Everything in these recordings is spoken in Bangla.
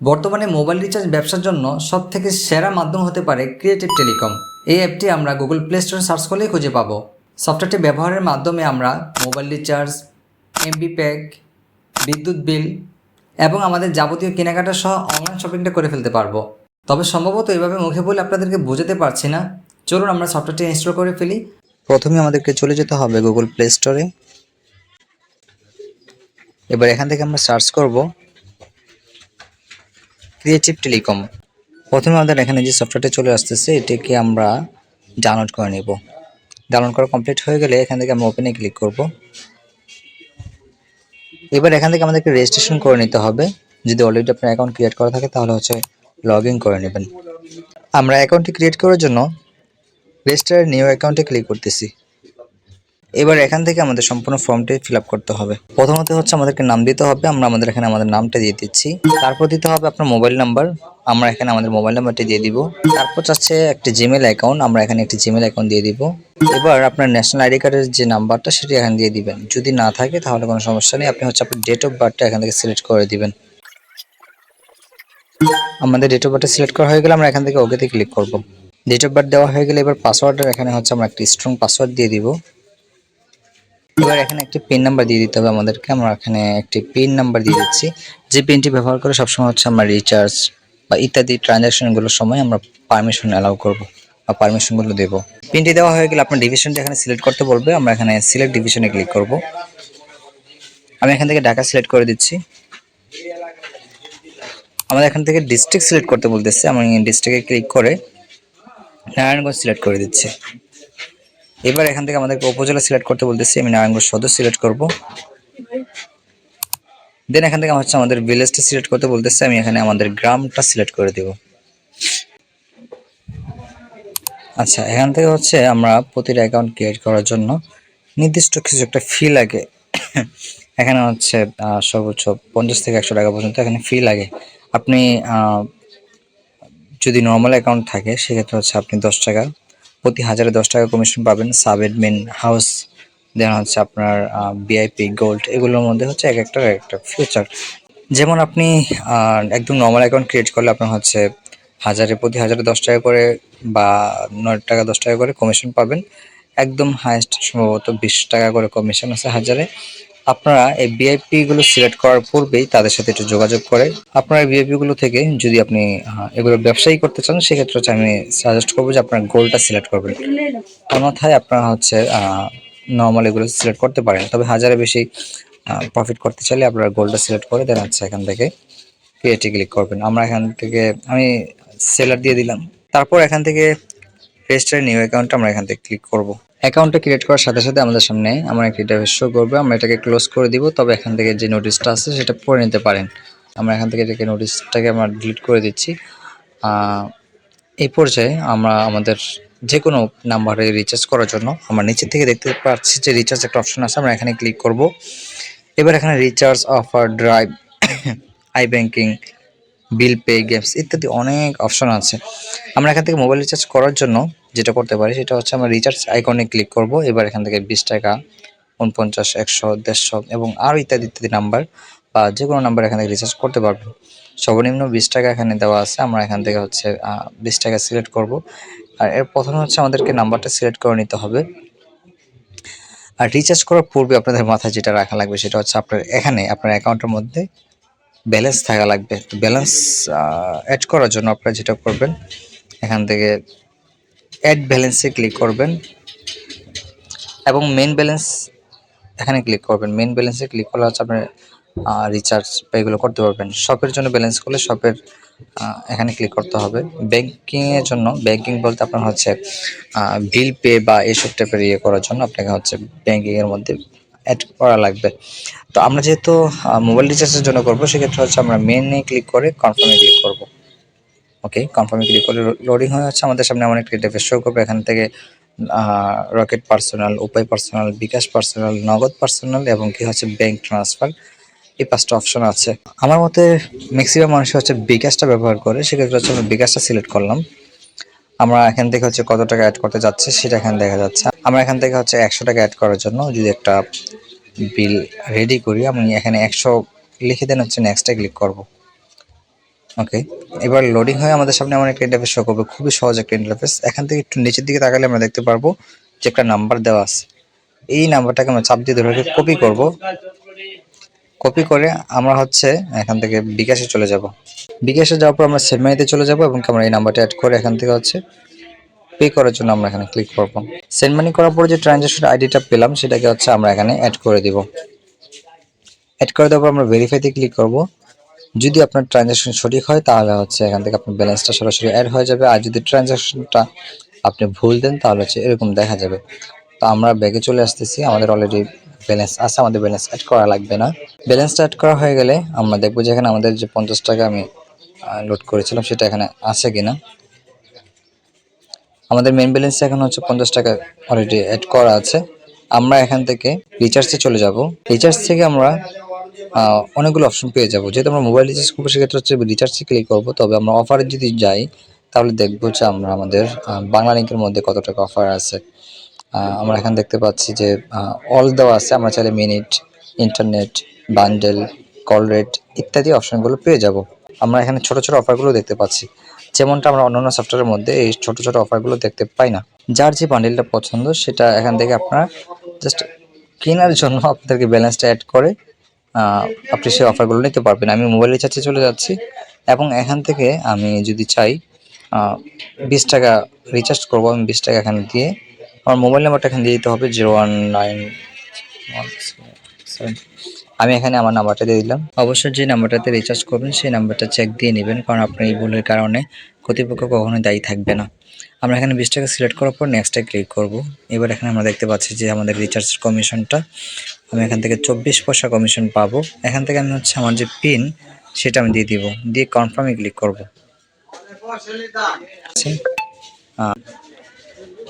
বর্তমানে মোবাইল রিচার্জ ব্যবসার জন্য সব থেকে সেরা মাধ্যম হতে পারে ক্রিয়েটিভ টেলিকম এই অ্যাপটি আমরা গুগল প্লে স্টোরে সার্চ করলেই খুঁজে পাবো। সফটওয়্যারটি ব্যবহারের মাধ্যমে আমরা মোবাইল রিচার্জ এমবি প্যাক বিদ্যুৎ বিল এবং আমাদের যাবতীয় কেনাকাটা সহ অনলাইন শপিংটা করে ফেলতে পারব। তবে সম্ভবত এভাবে মুখে বলে আপনাদেরকে বোঝাতে পারছি না। চলুন আমরা সফটওয়্যারটি ইনস্টল করে ফেলি। প্রথমে আমাদেরকে চলে যেতে হবে গুগল প্লে স্টোরে এবার এখান থেকে আমরা সার্চ করব। ক্রিয়েটিভ টেলিকম প্রথমে আমাদের এখানে যে সফটওয়্যারটা চলে আসতেছে, এটিকে আমরা ডাউনলোড করে নেব। ডাউনলোড করা কমপ্লিট হয়ে গেলে এখান থেকে আমরা ওপেনে ক্লিক করব। এবার এখান থেকে আমাদেরকে রেজিস্ট্রেশন করে নিতে হবে। যদি অলরেডি আপনার অ্যাকাউন্ট ক্রিয়েট করা থাকে, তাহলে হচ্ছে লগ করে নেবেন। আমরা অ্যাকাউন্টটি ক্রিয়েট করার জন্য রেজিস্টার নিউ অ্যাকাউন্টে ক্লিক করতেছি। এবার এখান থেকে আমাদের সম্পূর্ণ ফর্মটি ফিল করতে হবে। প্রথমত হচ্ছে আমাদেরকে নাম দিতে হবে, আমরা আমাদের এখানে আমাদের নামটা দিয়ে দিচ্ছি। তারপর দিতে হবে আপনার মোবাইল নাম্বার, আমরা এখানে আমাদের মোবাইল নাম্বারটি দিয়ে দিব। তারপর চাচ্ছে একটি জিমেল অ্যাকাউন্ট আমরা এখানে একটি জিমেল অ্যাকাউন্ট দিয়ে দিব। এবার আপনার ন্যাশনাল আইডি কার্ডের যে নাম্বারটা, সেটি এখানে দিয়ে দিবেন। যদি না থাকে, তাহলে কোনো সমস্যা নেই। আপনি হচ্ছে আপনার ডেট অফ বার্থটা এখান থেকে সিলেক্ট করে দিবেন। আমাদের ডেট অফ বার্থটা সিলেক্ট করা হয়ে গেলে আমরা এখান থেকে ওকেতে ক্লিক করব। ডেট অফ বার্থ দেওয়া হয়ে গেলে এবার পাসওয়ার্ডের এখানে হচ্ছে আমরা একটি স্ট্রং পাসওয়ার্ড দিয়ে দিব। এবার এখানে একটি পিন নাম্বার দিয়ে দিতে হবে আমাদেরকে। আমরা এখানে একটি পিন নাম্বার দিয়ে দিচ্ছি। যে পিনটি ব্যবহার করে সবসময় হচ্ছে আমরা রিচার্জ বা ইত্যাদি ট্রানজ্যাকশনগুলোর সময় আমরা পারমিশন অ্যালাউ করব বা পারমিশনগুলো দেব। পিনটি দেওয়া হয়ে গেলে আপনার ডিভিশনটি এখানে সিলেক্ট করতে বলবে। আমরা এখানে সিলেক্ট ডিভিশনে ক্লিক করব। আমি এখান থেকে ঢাকা সিলেক্ট করে দিচ্ছি। আমাদের এখান থেকে ডিস্ট্রিক্ট সিলেক্ট করতে বলতেছে। আমি ডিস্ট্রিক্টে ক্লিক করে নারায়ণগঞ্জ সিলেক্ট করে দিচ্ছি। এবার এখান থেকে আমাদেরকে উপজেলা সিলেক্ট করতে বলতেছি, আমি নারায়ণগঞ্জ সদর সিলেক্ট করব। দেন এখান থেকে হচ্ছে আমাদের ভিলেজটা সিলেক্ট করতে বলতেছে, আমি এখানে আমাদের গ্রামটা সিলেক্ট করে দেব। আচ্ছা এখান থেকে হচ্ছে আমরা প্রতিটা অ্যাকাউন্ট ক্রিয়েট করার জন্য নির্দিষ্ট কিছু একটা ফি লাগে। এখানে হচ্ছে সর্বোচ্চ পঞ্চাশ থেকে একশো টাকা পর্যন্ত এখানে ফি লাগে। আপনি যদি নর্মাল অ্যাকাউন্ট থাকে, সেক্ষেত্রে হচ্ছে আপনি দশ টাকা প্রতি হাজারে দশ টাকা কমিশন পাবেন। সাব অ্যাডমিন হাউস দেন হচ্ছে আপনার ভিআইপি গোল্ড এগুলোর মধ্যে হচ্ছে এক একটা এক একটা ফিউচার যেমন আপনি একদম নর্মাল অ্যাকাউন্ট ক্রিয়েট করলে আপনার হচ্ছে হাজারে প্রতি হাজারে দশ টাকা করে বা নয় টাকা, দশ টাকা করে কমিশন পাবেন। একদম হায়েস্ট সম্ভবত বিশ টাকা করে কমিশন আছে হাজারে। আপনারা এই ভিআইপি গুলো সিলেক্ট করার পূর্বেই তাদের সাথে একটু যোগাযোগ করে। আপনার ভিআইপি গুলো থেকে যদি আপনি এগুলো ব্যবসায়ী করতে চান, সেক্ষেত্রে হচ্ছে আমি সাজেস্ট করব যে আপনার গোলটা সিলেক্ট করবেন। অন্যথায় আপনারা হচ্ছে নর্মাল এগুলো সিলেক্ট করতে পারেন। তবে হাজারে বেশি প্রফিট করতে চাইলে আপনারা গোলটা সিলেক্ট করে দেন হচ্ছে এখান থেকে। ক্রিয়েটে ক্লিক করবেন। আমরা এখান থেকে, আমি সেলার দিয়ে দিলাম। তারপর এখান থেকে রেজিস্টার নিউ অ্যাকাউন্ট আমরা এখান থেকে ক্লিক করব। অ্যাকাউন্টটা ক্রিয়েট করার সাথে সাথে আমাদের সামনে আমার একটি ইন্টারফেস শো করবে। আমরা এটাকে ক্লোজ করে দিব, তবে এখান থেকে যে নোটিশটা আছে সেটা পড়ে নিতে পারেন। আমরা এখান থেকে এটাকে নোটিশটাকে আমরা ডিলিট করে দিচ্ছি। এই পর্যায়ে আমরা আমাদের যে কোনো নাম্বারে রিচার্জ করার জন্য আমরা নিচে থেকে দেখতে পাচ্ছি যে রিচার্জ একটা অপশন আছে, আমরা এখানে ক্লিক করব। এবার এখানে recharge offer drive I banking bill pay games ইত্যাদি অনেক অপশন আছে। আমরা এখান থেকে মোবাইল রিচার্জ করার জন্য যেটা করতে পারি সেটা হচ্ছে আমরা রিচার্জ আইকনে ক্লিক করব। এবার এখান থেকে বিশ টাকা উনপঞ্চাশ একশো, দেড়শো এবং আরও ইত্যাদি ইত্যাদি নাম্বার বা যে কোনো নাম্বার এখান থেকে রিচার্জ করতে পারবেন সর্বনিম্ন বিশ টাকা এখানে দেওয়া আছে। আমরা এখান থেকে হচ্ছে বিশ টাকা সিলেক্ট করব। আর এর প্রথমে হচ্ছে আমাদেরকে নাম্বারটা সিলেক্ট করে নিতে হবে। আর রিচার্জ করার পূর্বে আপনাদের মাথায় যেটা রাখা লাগবে সেটা হচ্ছে আপনার এখানে আপনার অ্যাকাউন্টের মধ্যে ব্যালেন্স থাকা লাগবে। ব্যালেন্স অ্যাড করার জন্য আপনারা যেটা করবেন, এখান থেকে অ্যাড ব্যালেন্সে ক্লিক করবেন এবং মেন ব্যালেন্স এখানে ক্লিক করবেন। মেন ব্যালেন্সে ক্লিক করলে হচ্ছে আপনার রিচার্জ এগুলো করতে পারবেন। শপের জন্য ব্যালেন্স করলে শপের এখানে ক্লিক করতে হবে। ব্যাংকিংয়ের জন্য ব্যাংকিং বলতে আপনার হচ্ছে বিল পে বা এইসব টাইপের ইয়ে করার জন্য আপনাকে হচ্ছে ব্যাংকিংয়ের মধ্যে অ্যাড করা লাগবে। তো আমরা যেহেতু মোবাইল রিচার্জের জন্য করব, সেক্ষেত্রে হচ্ছে আমরা মেনে ক্লিক করে কনফার্মে ক্লিক করব। ওকে কনফার্মে ক্লিক করে লোডিং হয়ে যাচ্ছে। আমাদের সামনে এমন একটা ইন্টারফেস শো করবে। এখান থেকে Rocket personal Upay personal bKash personal Nagad personal এবং কি হচ্ছে ব্যাংক ট্রান্সফার এই পাঁচটা অপশন আছে। আমার মতে ম্যাক্সিমাম মানুষ হচ্ছে বিকাশটা ব্যবহার করে। সেক্ষেত্রে হচ্ছে আমরা বিকাশটা সিলেক্ট করলাম। আমরা এখান থেকে হচ্ছে কত টাকা অ্যাড করতে যাচ্ছে সেটা এখানে দেখা যাচ্ছে। আমরা এখান থেকে হচ্ছে একশো টাকা অ্যাড করার জন্য যদি একটা বিল রেডি করি, আমি এখানে একশো লিখে দেন হচ্ছে নেক্সটে ক্লিক করব। ওকে এবার লোডিং হয়ে আমাদের সামনে এমন একটা ইন্টারফেস শো করবে। খুবই সহজ একটা ইন্টারফেস এখান থেকে একটু নিচের দিকে তাকালে আমরা দেখতে পারব যে একটা নাম্বার দেওয়া আছে। এই নাম্বারটাকে আমরা চাপ দিয়ে ধরে কপি করব। কপি করে আমরা হচ্ছে এখান থেকে বিকাশে চলে যাব। বিকাশে যাওয়ার পর আমরা সেটমানিতে চলে যাব এবং আমরা এই নাম্বারটা অ্যাড করে এখান থেকে হচ্ছে পে করার জন্য আমরা এখানে ক্লিক করব। সেন্ড মানি করার পরে যে ট্রানজাকশন আইডিটা পেলাম, সেটাকে হচ্ছে আমরা এখানে অ্যাড করে দিব। অ্যাড করে দেওয়ার পর আমরা ভেরিফাইতে ক্লিক করব। যদি আপনার ট্রানজাকশন সঠিক হয়, তাহলে হচ্ছে এখান থেকে আপনার ব্যালেন্সটা সরাসরি অ্যাড হয়ে যাবে। আর যদি ট্রানজাকশনটা আপনি ভুল দেন, তাহলে হচ্ছে এরকম দেখা যাবে। তো আমরা ব্যাগে চলে আসতেছি। আমাদের অলরেডি ব্যালেন্স আছে, আমাদের ব্যালেন্স অ্যাড করা লাগবে না। ব্যালেন্সটা অ্যাড করা হয়ে গেলে আমরা দেখব যে এখানে আমাদের যে পঞ্চাশ টাকা আমি লোড করেছিলাম, সেটা এখানে আছে কিনা। আমাদের মেন ব্যালেন্স এখন হচ্ছে পঞ্চাশ টাকা অলরেডি অ্যাড করা আছে। আমরা এখান থেকে রিচার্জে চলে যাব। রিচার্জ থেকে আমরা অনেকগুলো অপশন পেয়ে যাব। যেহেতু আমরা মোবাইল রিচার্জ করব, সেক্ষেত্রে হচ্ছে রিচার্জে ক্লিক করব। তবে আমরা অফারে যদি যাই, তাহলে দেখব যে আমরা আমাদের বাংলা লিঙ্কের মধ্যে কত টাকা অফার আছে। আমরা এখানে দেখতে পাচ্ছি যে অল দেওয়া আছে। আমরা চাইলে minute internet bundle call rate ইত্যাদি অপশনগুলো পেয়ে যাব। আমরা এখানে ছোট ছোট অফারগুলো দেখতে পাচ্ছি। যেমনটা আমরা অন্যান্য সফটওয়্যারের মধ্যে এই ছোট ছোট অফারগুলো দেখতে পাই না। যার যে বান্ডেলটা পছন্দ, সেটা এখান থেকে আপনারা জাস্ট কেনার জন্য আপনাদেরকে ব্যালেন্সটা অ্যাড করে আপনি সেই অফারগুলো নিতে পারবেন। আমি মোবাইল রিচার্জে চলে যাচ্ছি এবং এখান থেকে আমি যদি চাই বিশ টাকা রিচার্জ করব, আমি বিশ টাকা এখানে দিয়ে আমার মোবাইল নাম্বারটা এখানে দিয়ে দিতে হবে জিরো ওয়ান নাইন আমি এখানে আমার নাম্বারটা দিয়ে দিলাম। অবশ্যই যে নাম্বারটাতে রিচার্জ করবেন, সেই নাম্বারটা চেক দিয়ে নেবেন, কারণ আপনার এই ভুলের কারণে কর্তৃপক্ষ কখনোই দায়ী থাকবে না। আমরা এখানে বিশ টাকা সিলেক্ট করার পর নেক্সটে ক্লিক করব। এবার এখানে আমরা দেখতে পাচ্ছি যে আমাদের রিচার্জ কমিশনটা আমি এখান থেকে চব্বিশ পয়সা কমিশন পাবো। এখান থেকে আমি হচ্ছে আমার যে পিন সেটা আমি দিয়ে দিব। দিয়ে কনফার্মে ক্লিক করব।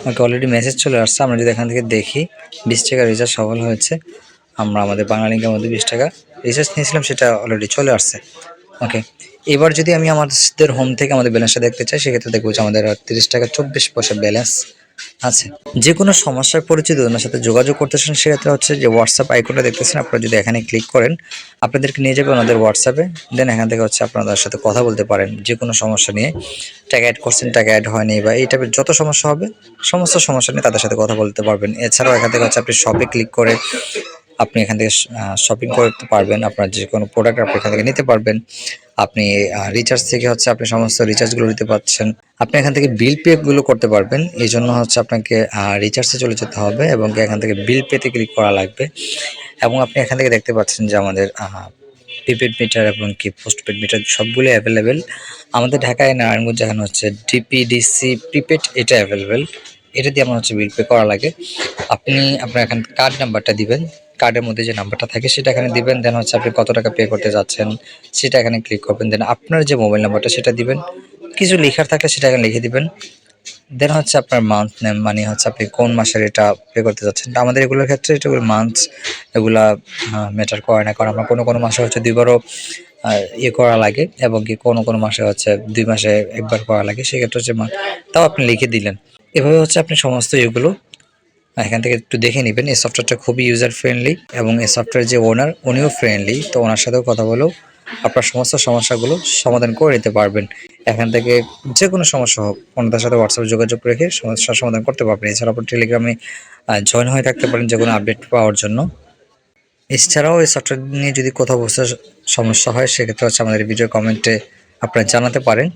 ওকে অলরেডি মেসেজ চলে আসছে, আমরা যদি এখান থেকে দেখি, বিশ টাকা রিচার্জ সফল হয়েছে, আমরা আমাদের বাংলা লিঙ্কের মধ্যে বিশ টাকা রিচার্জ নিয়েছিলাম, সেটা অলরেডি চলে আসছে। ওকে এবার যদি আমি আমাদের হোম থেকে আমাদের ব্যালেন্সটা দেখতে চাই, সেক্ষেত্রে দেখব যে আমাদের তিরিশ টাকা চব্বিশ পয়সা ব্যালেন্স আছে। যে কোনো সমস্যার পরিচিত ওনার সাথে যোগাযোগ করতেছেন সেক্ষেত্রে হচ্ছে যে হোয়াটসঅ্যাপ আইকনটা দেখতেছেন, আপনারা যদি এখানে ক্লিক করেন, আপনাদেরকে নিয়ে যাবে ওনাদের হোয়াটসঅ্যাপে দেন এখান থেকে হচ্ছে আপনাদের সাথে কথা বলতে পারেন, যে কোনো সমস্যা নিয়ে। টাকা অ্যাড করছেন টাকা অ্যাড হয়নি বা এই টাইপের যত সমস্যা হবে, সমস্ত সমস্যা নিয়ে তাদের সাথে কথা বলতে পারবেন। এছাড়াও এখান থেকে হচ্ছে আপনি শপে ক্লিক করে আপনি এখান থেকে শপিং করতে পারবেন, আপনার যে কোনো প্রোডাক্ট আপনি এখান থেকে নিতে পারবেন। আপনি রিচার্জ থেকে হচ্ছে আপনি সমস্ত রিচার্জগুলো নিতে পারছেন। আপনি এখান থেকে বিল পেগুলো করতে পারবেন। এই জন্য হচ্ছে আপনাকে রিচার্জে চলে যেতে হবে এবং এখান থেকে বিল পেতে ক্লিক করা লাগবে। এবং আপনি এখান থেকে দেখতে পাচ্ছেন যে আমাদের প্রিপেড মিটার এবং কি পোস্টপেড মিটার সবগুলো অ্যাভেলেবেল আমাদের ঢাকায় নারায়ণগঞ্জ, এখানে হচ্ছে ডিপিডিসি প্রিপেড এটা অ্যাভেলেবেল এটা দিয়ে আমার হচ্ছে বিল পে করা লাগে। আপনি আপনার এখানে কার্ড নাম্বারটা দিবেন কার্ডের মধ্যে যে নাম্বারটা থাকে সেটা এখানে দিবেন দেন হচ্ছে আপনি কত টাকা পে করতে যাচ্ছেন সেটা এখানে ক্লিক করবেন দেন আপনার যে মোবাইল নাম্বারটা সেটা দিবেন, কিছু লেখার থাকলে সেটা এখানে লিখে দিবেন। দেন হচ্ছে আপনার মান্থ নেম মানে হচ্ছে আপনি কোন মাসের এটা পে করতে যাচ্ছেন। আমাদের এগুলোর ক্ষেত্রে এটা মান্থ এগুলা ম্যাটার করে না, কারণ আমরা কোনো কোনো মাসে হচ্ছে দুইবারও ইয়ে করা লাগে এবং কি কোনো কোনো মাসে হচ্ছে দুই মাসে একবার করা লাগে, সেক্ষেত্রে হচ্ছে তাও আপনি লিখে দিলেন। এভাবে হচ্ছে আপনি সমস্ত এগুলো এখান থেকে একটু দেখে নেবেন। এই সফটওয়্যারটা খুবই ইউজার ফ্রেন্ডলি এবং এই সফটওয়্যার যে ওনার উনিও ফ্রেন্ডলি তো ওনার সাথেও কথা বলেও আপনার সমস্ত সমস্যাগুলো সমাধান করে নিতে পারবেন। এখান থেকে যে কোনো সমস্যা হোক, ওনাদের সাথে হোয়াটসঅ্যাপে যোগাযোগ রেখে সমস্যার সমাধান করতে পারবেন। এছাড়াও আপনি টেলিগ্রামে জয়েন হয়ে থাকতে পারেন যে কোনো আপডেট পাওয়ার জন্য। এছাড়াও এই সফটওয়্যার নিয়ে যদি কোথাও বসে সমস্যা হয়, সেক্ষেত্রে হচ্ছে আমাদের ভিডিও কমেন্টে আপনারা জানাতে পারেন।